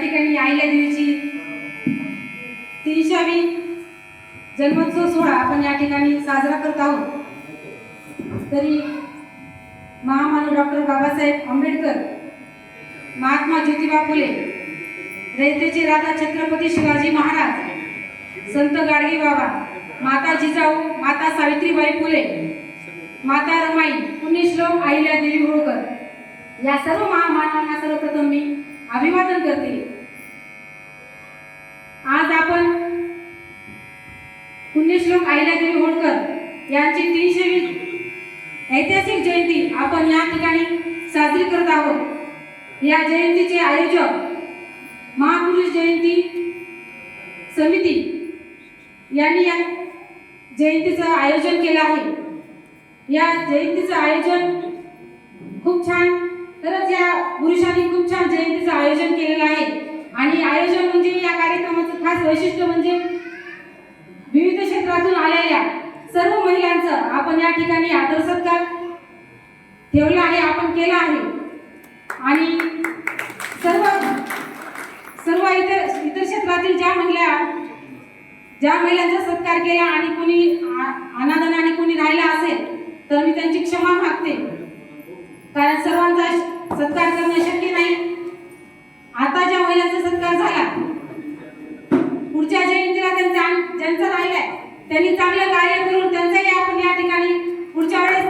ठिकाणी आईल्या दिवशी तीनशावी जन्मोत्सव सोहळा आपण या ठिकाणी साजरा करत आहोत. तरी महामानव डॉक्टर बाबासाहेब आंबेडकर महात्मा ज्योतिबा फुले रयतेचे राजा छत्रपती शिवाजी महाराज संत गाडगे बाबा माता जिजाऊ माता सावित्रीबाई फुले माता रमाई पुण्यश्लोक आईल्या देवी होळकर या सर्व महामानवांना सर्वप्रथम मी अभिवादन करते आज आपण पुण्यश्लोक होळकर. यांची तीनशेवी ऐतिहासिक जयंती आपण या ठिकाणी साजरी करत आहोत. या जयंतीचे आयोजक महापुरुष जयंती समिती यांनी या जयंतीचं आयोजन केलं आहे. या जयंतीचं आयोजन खूप छान खरंच या पुरुषांनी खूप छान जयंतीचं आयोजन केलेलं आहे. आणि आयोजन म्हणजे या कार्यक्रमाचं खास वैशिष्ट्य म्हणजे विविध क्षेत्रातून आलेल्या सर्व महिलांचं आपण या ठिकाणी आदर सत्कार ठेवला आहे आपण केला आहे. आणि सर्व सर्व इतर इतर क्षेत्रातील ज्या महिला ज्या महिलांचा सत्कार केला आणि कोणी अनादनाने कोणी राहिला असेल तर मी त्यांची क्षमा मागते. कारण सर्वांचा श- सत्कार करणं शक्य नाही आता ज्या महिलांचा सत्कार झाला पुढच्या जयंतीला त्यांचा आण- ज्यांचा राहिलाय त्यांनी चांगलं कार्य करून त्यांचाही आपण या ठिकाणी पुढच्या वेळेस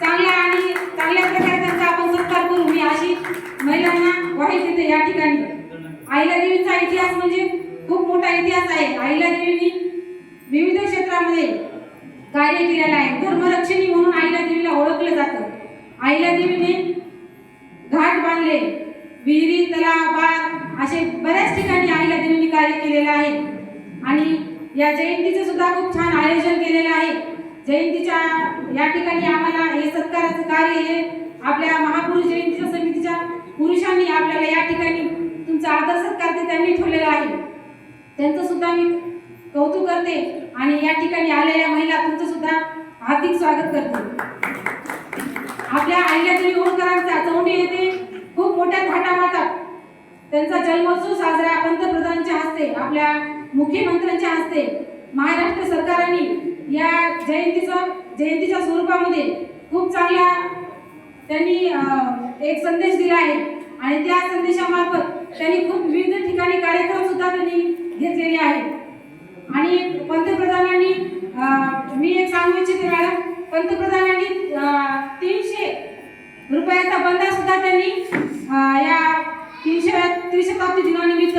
चांगल्या आणि चांगल्या प्रकारे त्यांचा आपण सत्कार करू. मी अशी महिलांना ग्वाही देते या ठिकाणी. आईला देवीचा इतिहास म्हणजे खूप मोठा इतिहास आहे. आईला देवीनी विविध क्षेत्रामध्ये कार्य केलेलं आहे. धर्मरक्षणी म्हणून आईला देवीला ओळखलं जातं. आईला देवीने घाट बांधले विहिरी तलाव बाग असे बऱ्याच ठिकाणी आईला देवीने कार्य केलेलं आहे. आणि या जयंतीचं सुद्धा खूप छान आयोजन केलेलं आहे. जयंतीच्या या ठिकाणी आम्हाला हे सत्काराचं कार्य हे आपल्या महापुरुष जयंतीच्या समितीच्या पुरुषांनी आपल्याला या ठिकाणी तुमचा आदर सत्कार ते त्यांनी ठेवलेला आहे. त्यांचं सुद्धा मी कौतुक करते आणि या ठिकाणी आलेल्या महिला तुमचं सुद्धा हार्दिक स्वागत करते. आपल्या आईल्या तरी होळकरांचा चौंडी येथे खूप मोठ्या थाटामाटात त्यांचा जन्मोत्सव साजरा पंतप्रधानांच्या हस्ते आपल्या मुख्यमंत्र्यांच्या हस्ते महाराष्ट्र सरकारने या जयंतीचा जयंतीच्या स्वरूपामध्ये खूप चांगला त्यांनी एक संदेश दिला आहे. आणि त्या संदेशामार्फत त्यांनी खूप विविध ठिकाणी कार्यक्रम सुद्धा त्यांनी घेतलेले आहेत. आणि पंतप्रधानांनी मी एक सांगू इच्छिते मॅडम पंतप्रधानांनी तीनशे रुपयाचा बंदा सुद्धा त्यांनी त्रिशताब्दी दिनानिमित्त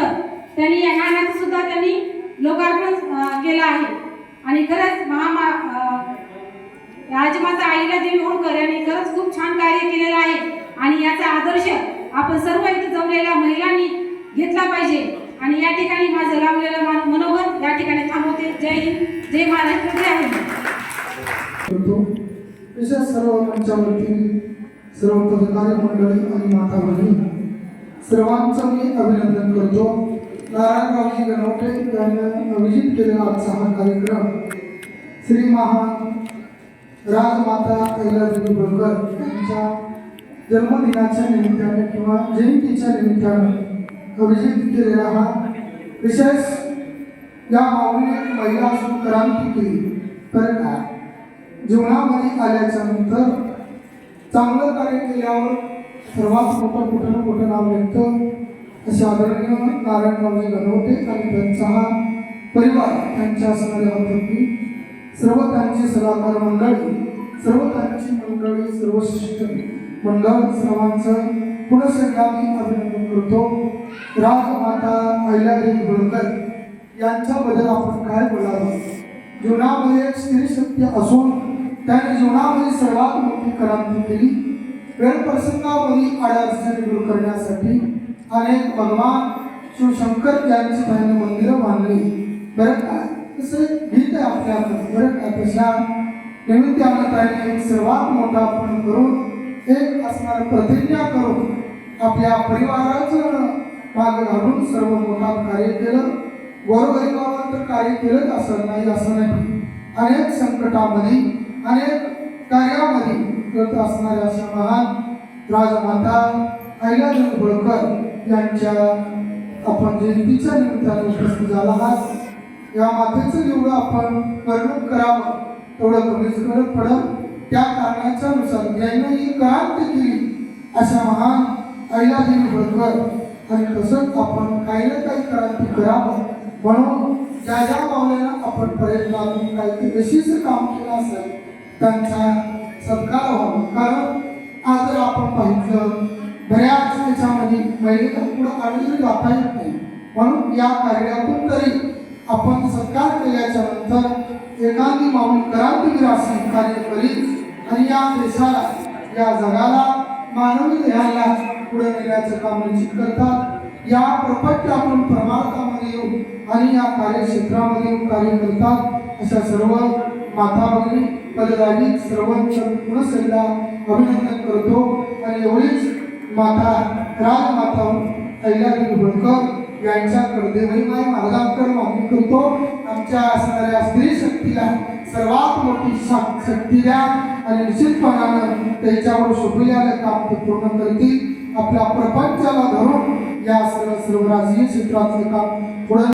त्यांनी या नाण्याचं सुद्धा त्यांनी लोकार्पण केलं आहे. आणि खरंच महामा राजमाता आईला देवी होळकर यांनी खरंच खूप छान कार्य केलेलं आहे. आणि याचा आदर्श आपण सर्व इथे जमलेल्या महिलांनी घेतला पाहिजे. आणि या ठिकाणी माझं लावलेलं मान- मनोगत या ठिकाणी थांबवते. जय हिंद जय महाराष्ट्र जय हिंद. विशेष सर्व मंचावरती सर्व मंडळी आणि माता भगिनी सर्वांचं मी अभिनंदन करतो. नारायणरावजी गणवटे यांनी अभिजित केलेला आजचा हा कार्यक्रम श्री महान राजमाता कैलासदेवी होळकर यांच्या जन्मदिनाच्या निमित्ताने किंवा जयंतीच्या निमित्ताने अभिजित केलेला हा विशेष या माऊलीने महिला असून क्रांती केली तर काय जीवनामध्ये आल्याच्यानंतर चांगलं कार्य केल्यावर सर्वात मोठं कुठं ना कुठं नाव निघतं असे आदरणीय नारायणरावजी गणवते आणि त्यांचा हा परिवार त्यांच्या असणाऱ्या होती सर्व त्यांची सलाहकार मंडळी सर्व त्यांची मंडळी सर्व शिष्ट मंडळ सर्वांचं पुनः मी अभिनंदन करतो. राजमाता अहिल्यादेवी होळकर यांच्याबद्दल आपण काय बोलावं जीवनामध्ये एक स्त्री शक्ती असून त्याने जीवनामध्ये सर्वात मोठी क्रांती केली. प्रसंगामध्ये अडचणी दूर करण्यासाठी अनेक भगवान शिवशंकर यांची त्यांनी मंदिरं बांधली. बरं काय तसं गीत आहे आपल्याकडे बरं का? तशा निमित्तानं त्याने एक सर्वात मोठा पण करून एक असणार प्रतिज्ञा करून आपल्या परिवाराचं माग घालून सर्व मोठा कार्य केलं. गोरगरिबावर तर कार्य केलंच असं नाही असं नाही. अनेक संकटामध्ये अनेक कार्यामध्ये करत असणाऱ्या अशा महान राजमाता अहिल्यादेवी होळकर यांच्या आपण जयंतीच्या निमित्ताने उपस्थित झाला आहात. या मातेचं जेवढं आपण वर्णन करावं तेवढं कमीच करत पडत त्या कारणाच्या नुसार यानं ही क्रांती केली अशा महान अहिल्यादेवी होळकर आणि तसंच आपण काही ना काही क्रांती करावं म्हणून ज्या ज्या पावलेला आपण प्रयत्नातून काही विशिष्ट काम केलं असेल त्यांचा सत्कार व्हावा. कारण आज जर आपण पाहिलं बऱ्याच त्याच्यामध्ये महिलेला पुढं आढळून जाता येत नाही. म्हणून या कार्यातून तरी आपण सत्कार केल्याच्यानंतर एखादी माऊली क्रांतीवीर अशी कार्य करीत आणि या देशाला या जगाला मानवी देहाला पुढे नेण्याचं काम निश्चित करतात. या प्रपंचातून परमार्थामध्ये येऊ आणि या कार्यक्षेत्रामध्ये येऊन कार्य करतात अशा सर्व माता भगिनी पदराजी सर्वांचं पुन्हा एकदा अभिनंदन करतो. आणि एवढीच माता राजमाता अहिल्यादेवी होळकर यांच्याकडे देवईमाई म्हणजे मार्गांकर मागणी करतो. आमच्या असणाऱ्या स्त्री शक्तीला सर्वात मोठी शक्ती द्या. आणि निश्चितपणानं त्याच्यावर शोभलेलं काम ते पूर्ण करतील. आपल्या प्रपंचाला धरून या सर्व सर्व राजकीय क्षेत्रातलं काम